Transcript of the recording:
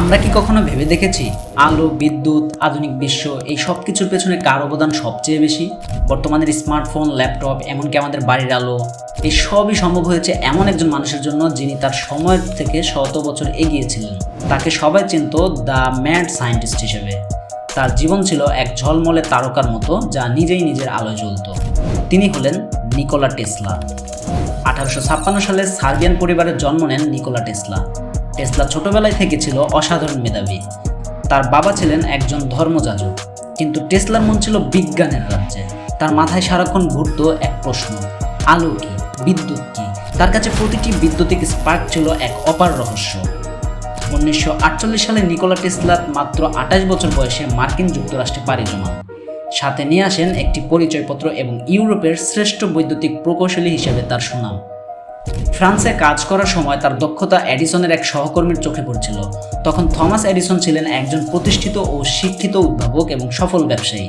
আমরা কি কখনো ভেবে দেখেছি আলো, বিদ্যুৎ, আধুনিক বিশ্ব এই সব কিছুর পেছনে কার অবদান সবচেয়ে বেশি? বর্তমানের স্মার্টফোন, ল্যাপটপ, এমনকি আমাদের বাড়ির আলো, এই সবই সম্ভব হয়েছে এমন একজন মানুষের জন্য যিনি তার সময়ের থেকে শত বছর এগিয়ে ছিলেন তাকে সবাই চিনত দ্য ম্যাড সায়েন্টিস্ট হিসেবে। তার জীবন ছিল এক ঝলমলে তারকার মতো যা নিজেই নিজের আলোয় জ্বলত। তিনি হলেন নিকোলা টেসলা। আঠারোশো ছাপ্পান্ন সালে সার্বিয়ান পরিবারে জন্ম নেন নিকোলা টেসলা। টেসলা ছোটবেলায় থেকে ছিল অসাধারণ মেধাবী। তার বাবা ছিলেন একজন ধর্মযাজক, কিন্তু টেসলার মন ছিল বিজ্ঞানের রাজ্যে। তার মাথায় সারাক্ষণ ঘুরত এক প্রশ্ন, আলো কি, বিদ্যুৎ কি? তার কাছে প্রতিটি বৈদ্যুতিক স্পার্ক ছিল এক অপার রহস্য। উনিশশো আটচল্লিশ সালে নিকোলা টেসলা মাত্র আঠাশ বছর বয়সে মার্কিন যুক্তরাষ্ট্রে পাড়ি জমান। সাথে নিয়ে আসেন একটি পরিচয়পত্র এবং ইউরোপের শ্রেষ্ঠ বৈদ্যুতিক প্রকৌশলী হিসেবে তার সুনাম। ফ্রান্সে কাজ করার সময় তার দক্ষতা অ্যাডিসনের এক সহকর্মীর চোখে পড়ছিল। তখন থমাস অ্যাডিসন ছিলেন একজন প্রতিষ্ঠিত ও শিক্ষিত উদ্ভাবক এবং সফল ব্যবসায়ী।